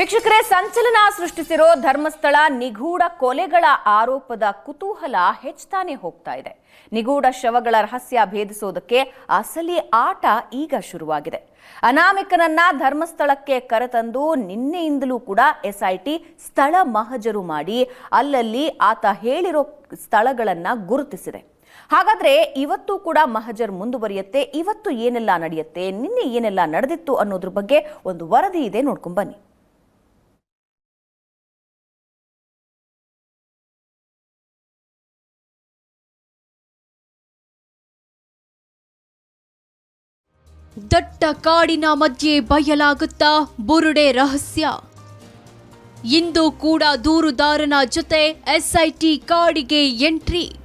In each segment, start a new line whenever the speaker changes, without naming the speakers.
ವೀಕ್ಷಕರೇ, ಸಂಚಲನ ಸೃಷ್ಟಿಸಿರೋ ಧರ್ಮಸ್ಥಳ ನಿಗೂಢ ಕೊಲೆಗಳ ಆರೋಪದ ಕುತೂಹಲ ಹೆಚ್ಚುತ್ತಾನೆ ಹೋಗ್ತಾ ಇದೆ. ನಿಗೂಢ ಶವಗಳ ರಹಸ್ಯ ಭೇದಿಸೋದಕ್ಕೆ ಅಸಲಿ ಆಟ ಈಗ ಶುರುವಾಗಿದೆ. ಅನಾಮಿಕನನ್ನ ಧರ್ಮಸ್ಥಳಕ್ಕೆ ಕರೆತಂದು ನಿನ್ನೆಯಿಂದಲೂ ಕೂಡ ಎಸ್ಐಟಿ ಸ್ಥಳ ಮಹಜರು ಮಾಡಿ ಅಲ್ಲಲ್ಲಿ ಆತ ಹೇಳಿರೋ ಸ್ಥಳಗಳನ್ನ ಗುರುತಿಸಿದೆ. ಹಾಗಾದ್ರೆ ಇವತ್ತು ಕೂಡ ಮಹಜರ್ ಮುಂದುವರಿಯುತ್ತೆ, ಇವತ್ತು ಏನೆಲ್ಲ ನಡೆಯುತ್ತೆ, ನಿನ್ನೆ ಏನೆಲ್ಲ ನಡೆದಿತ್ತು ಅನ್ನೋದ್ರ ಬಗ್ಗೆ ಒಂದು ವರದಿ ಇದೆ, ನೋಡ್ಕೊಂಡ್ ಬನ್ನಿ.
ದಟ್ಟ ಕಾಡಿನ ಮಧ್ಯೆ ಬಯಲಾಗುತ್ತಾ ಬುರುಡೆ ರಹಸ್ಯ. ಇಂದು ಕೂಡ ದೂರುದಾರನ ಜೊತೆ ಎಸ್ಐಟಿ ಕಾಡಿಗೆ ಎಂಟ್ರಿ.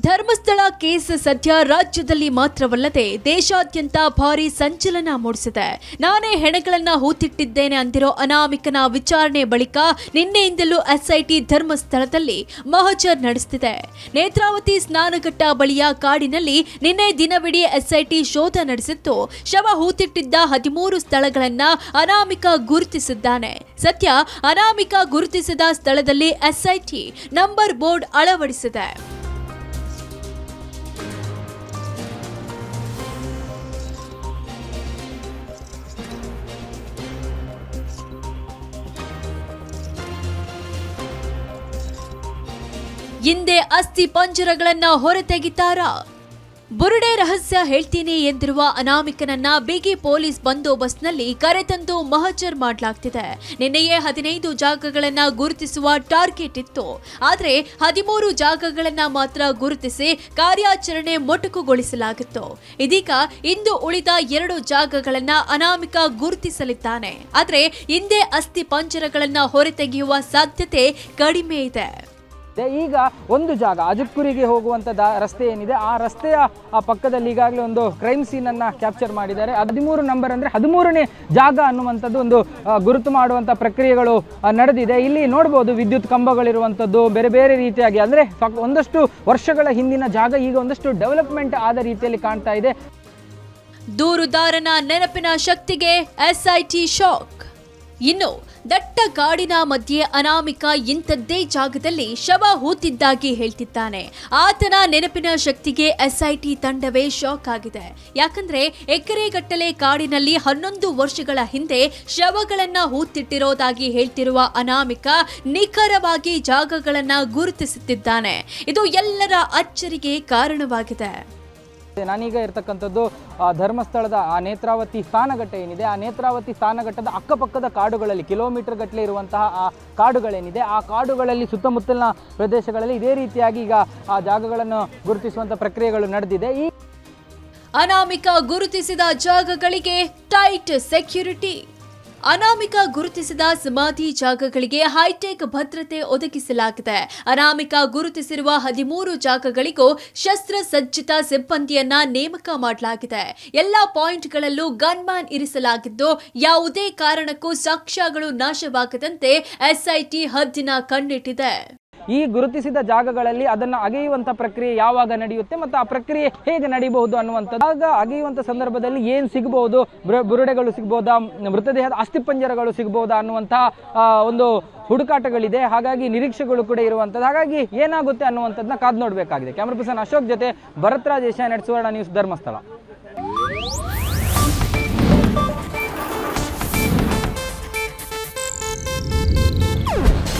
ಧರ್ಮಸ್ಥಳ ಕೇಸ್ ಸದ್ಯ ರಾಜ್ಯದಲ್ಲಿ ಮಾತ್ರವಲ್ಲದೆ ದೇಶಾದ್ಯಂತ ಭಾರಿ ಸಂಚಲನ ಮೂಡಿಸಿದೆ. ನಾನೇ ಹೆಣಗಳನ್ನ ಹೂತಿಟ್ಟಿದ್ದೇನೆ ಅಂದಿರೋ ಅನಾಮಿಕನ ವಿಚಾರಣೆ ಬಳಿಕ ನಿನ್ನೆಯಿಂದಲೂ ಎಸ್ಐಟಿ ಧರ್ಮಸ್ಥಳದಲ್ಲಿ ಮಹಜರ್ ನಡೆಸುತ್ತಿದೆ ನೇತ್ರಾವತಿ ಸ್ನಾನಘಟ್ಟ ಬಳಿಯ ಕಾಡಿನಲ್ಲಿ ನಿನ್ನೆ ದಿನವಿಡೀ ಎಸ್ಐಟಿ ಶೋಧ ನಡೆಸಿದ್ದು ಶವ ಹೂತಿಟ್ಟಿದ್ದ ಹದಿಮೂರು ಸ್ಥಳಗಳನ್ನ ಅನಾಮಿಕ ಗುರುತಿಸಿದ್ದಾನೆ. ಸದ್ಯ ಅನಾಮಿಕ ಗುರುತಿಸಿದ ಸ್ಥಳದಲ್ಲಿ ಎಸ್ಐಟಿ ನಂಬರ್ ಬೋರ್ಡ್ ಅಳವಡಿಸಿದೆ. ಹಿಂದೆ ಅಸ್ಥಿ ಪಂಜರಗಳನ್ನ ಹೊರತೆಗಿತಾರಾ. ಬುರುಡೆ ರಹಸ್ಯ ಹೇಳ್ತೀನಿ ಎಂದಿರುವ ಅನಾಮಿಕನನ್ನ ಬಿಗಿ ಪೊಲೀಸ್ ಬಂದೋಬಸ್ತ್ನಲ್ಲಿ ಕರೆತಂದು ಮಹಜರ್ ಮಾಡಲಾಗ್ತಿದೆ. ನಿನ್ನೆಯೇ ಹದಿನೈದು ಜಾಗಗಳನ್ನ ಗುರುತಿಸುವ ಟಾರ್ಗೆಟ್ ಇತ್ತು. ಆದರೆ ಹದಿಮೂರು ಜಾಗಗಳನ್ನ ಮಾತ್ರ ಗುರುತಿಸಿ ಕಾರ್ಯಾಚರಣೆ ಮೊಟಕುಗೊಳಿಸಲಾಗಿತ್ತು. ಇದೀಗ ಇಂದು ಉಳಿದ ಎರಡು ಜಾಗಗಳನ್ನ ಅನಾಮಿಕ ಗುರುತಿಸಲಿದ್ದಾನೆ. ಆದರೆ ಹಿಂದೆ ಅಸ್ಥಿ ಪಂಜರಗಳನ್ನ ಹೊರತೆಗೆಯುವ ಸಾಧ್ಯತೆ ಕಡಿಮೆ ಇದೆ.
ಇದೆ. ಈಗ ಒಂದು ಜಾಗ, ಅಜಕ್ಕುರಿಗೆ ಹೋಗುವಂಥ ದಾ, ರಸ್ತೆ ಏನಿದೆ, ಆ ರಸ್ತೆಯ, ಆ ಪಕ್ಕದಲ್ಲಿ ಈಗಾಗಲೇ ಒಂದು ಕ್ರೈಮ್ ಸೀನನ್ನು ಕ್ಯಾಪ್ಚರ್ ಮಾಡಿದ್ದಾರೆ. ಹದಿಮೂರು ನಂಬರ್ ಅಂದರೆ ಹದಿಮೂರನೇ ಜಾಗ ಅನ್ನುವಂಥದ್ದು ಒಂದು ಗುರುತು ಮಾಡುವಂಥ ಪ್ರಕ್ರಿಯೆಗಳು ನಡೆದಿದೆ. ಇಲ್ಲಿ ನೋಡ್ಬೋದು ವಿದ್ಯುತ್ ಕಂಬಗಳಿರುವಂಥದ್ದು, ಬೇರೆ ಬೇರೆ ರೀತಿಯಾಗಿ. ಅಂದರೆ ಒಂದಷ್ಟು ವರ್ಷಗಳ ಹಿಂದಿನ ಜಾಗ, ಈಗ ಒಂದಷ್ಟು ಡೆವಲಪ್ಮೆಂಟ್ ಆದ ರೀತಿಯಲ್ಲಿ ಕಾಣ್ತಾ ಇದೆ.
ದೂರುದಾರನ ನೆನಪಿನ ಶಕ್ತಿಗೆ ಎಸ್ಐಟಿ ಶಾಕ್ ಇನ್ನು ದಟ್ಟ ಕಾಡಿನ ಮಧ್ಯೆ ಅನಾಮಿಕ ಇಂಥದ್ದೇ ಜಾಗದಲ್ಲಿ ಶವ ಹೂತಿದ್ದಾಗಿ ಹೇಳ್ತಿದ್ದಾನೆ. ಆತನ ನೆನಪಿನ ಶಕ್ತಿಗೆ ಎಸ್ಐಟಿ ತಂಡವೇ ಶಾಕ್ ಆಗಿದೆ. ಯಾಕಂದ್ರೆ ಎಕರೆಗಟ್ಟಲೆ ಕಾಡಿನಲ್ಲಿ ಹನ್ನೊಂದು ವರ್ಷಗಳ ಹಿಂದೆ ಶವಗಳನ್ನ ಹೂತಿಟ್ಟಿರೋದಾಗಿ ಹೇಳ್ತಿರುವ ಅನಾಮಿಕ ನಿಖರವಾಗಿ ಜಾಗಗಳನ್ನ ಗುರುತಿಸುತ್ತಿದ್ದಾನೆ. ಇದು ಎಲ್ಲರ ಅಚ್ಚರಿಗೆ ಕಾರಣವಾಗಿದೆ.
ನಾನೀಗ ಇರ್ತಕ್ಕಂಥದ್ದು ಧರ್ಮಸ್ಥಳದ ಆ ನೇತ್ರಾವತಿ ಸ್ಥಾನಘಟ್ಟ ಏನಿದೆ, ಆ ನೇತ್ರಾವತಿ ಸ್ಥಾನಘಟ್ಟದ ಅಕ್ಕಪಕ್ಕದ ಕಾಡುಗಳಲ್ಲಿ, ಕಿಲೋಮೀಟರ್ ಗಟ್ಟಲೆ ಇರುವಂತಹ ಆ ಕಾಡುಗಳೇನಿದೆ, ಆ ಕಾಡುಗಳಲ್ಲಿ ಸುತ್ತಮುತ್ತಲಿನ ಪ್ರದೇಶಗಳಲ್ಲಿ ಇದೇ ರೀತಿಯಾಗಿ ಈಗ ಆ ಜಾಗಗಳನ್ನು ಗುರುತಿಸುವಂಥ ಪ್ರಕ್ರಿಯೆಗಳು ನಡೆದಿದೆ. ಈ
ಅನಾಮಿಕ ಗುರುತಿಸಿದ ಜಾಗಗಳಿಗೆ ಟೈಟ್ ಸೆಕ್ಯೂರಿಟಿ ಅನಾಮಿಕ ಗುರುತಿಸಿದ ಸಮಾಧಿ ಜಾಗಗಳಿಗೆ ಹೈಟೆಕ್ ಭದ್ರತೆ ಒದಗಿಸಲಾಗಿದೆ. ಅನಾಮಿಕ ಗುರುತಿಸಿರುವ ಹದಿಮೂರು ಜಾಗಗಳಿಗೂ ಶಸ್ತ್ರಸಜ್ಜಿತ ಸಿಬ್ಬಂದಿಯನ್ನ ನೇಮಕ ಮಾಡಲಾಗಿದೆ. ಎಲ್ಲ ಪಾಯಿಂಟ್ಗಳಲ್ಲೂ ಗನ್ಮ್ಯಾನ್ ಇರಿಸಲಾಗಿದ್ದು, ಯಾವುದೇ ಕಾರಣಕ್ಕೂ ಸಾಕ್ಷ್ಯಗಳು ನಾಶವಾಗದಂತೆ ಎಸ್ಐಟಿ ಹದ್ದಿನ ಕಣ್ಣಿಟ್ಟಿದೆ.
ಈ ಗುರುತಿಸಿದ ಜಾಗಗಳಲ್ಲಿ ಅದನ್ನು ಅಗೆಯುವಂಥ ಪ್ರಕ್ರಿಯೆ ಯಾವಾಗ ನಡೆಯುತ್ತೆ ಮತ್ತು ಆ ಪ್ರಕ್ರಿಯೆ ಹೇಗೆ ನಡೀಬಹುದು ಅನ್ನುವಂಥದ್ದು. ಆಗ ಅಗೆಯುವಂಥ ಸಂದರ್ಭದಲ್ಲಿ ಏನು ಸಿಗಬಹುದು ಬುರುಡೆಗಳು ಸಿಗ್ಬೋದಾ? ಮೃತದೇಹದ ಅಸ್ಥಿಪಂಜರಗಳು ಸಿಗ್ಬೋದಾ ಅನ್ನುವಂಥ ಆ, ಒಂದು ಹುಡುಕಾಟಗಳಿದೆ. ಹಾಗಾಗಿ ನಿರೀಕ್ಷೆಗಳು ಕೂಡ ಇರುವಂಥದ್ದು. ಹಾಗಾಗಿ ಏನಾಗುತ್ತೆ ಅನ್ನುವಂಥದ್ದನ್ನ ಕಾದು ನೋಡಬೇಕಾಗಿದೆ. ಕ್ಯಾಮ್ರಾ ಪರ್ಸನ್ ಅಶೋಕ್ ಜೊತೆ ಭರತ್ರಾಜ್ ಏಷ್ಯಾ ಸುವರ್ಣ ನ್ಯೂಸ್ ಧರ್ಮಸ್ಥಳ.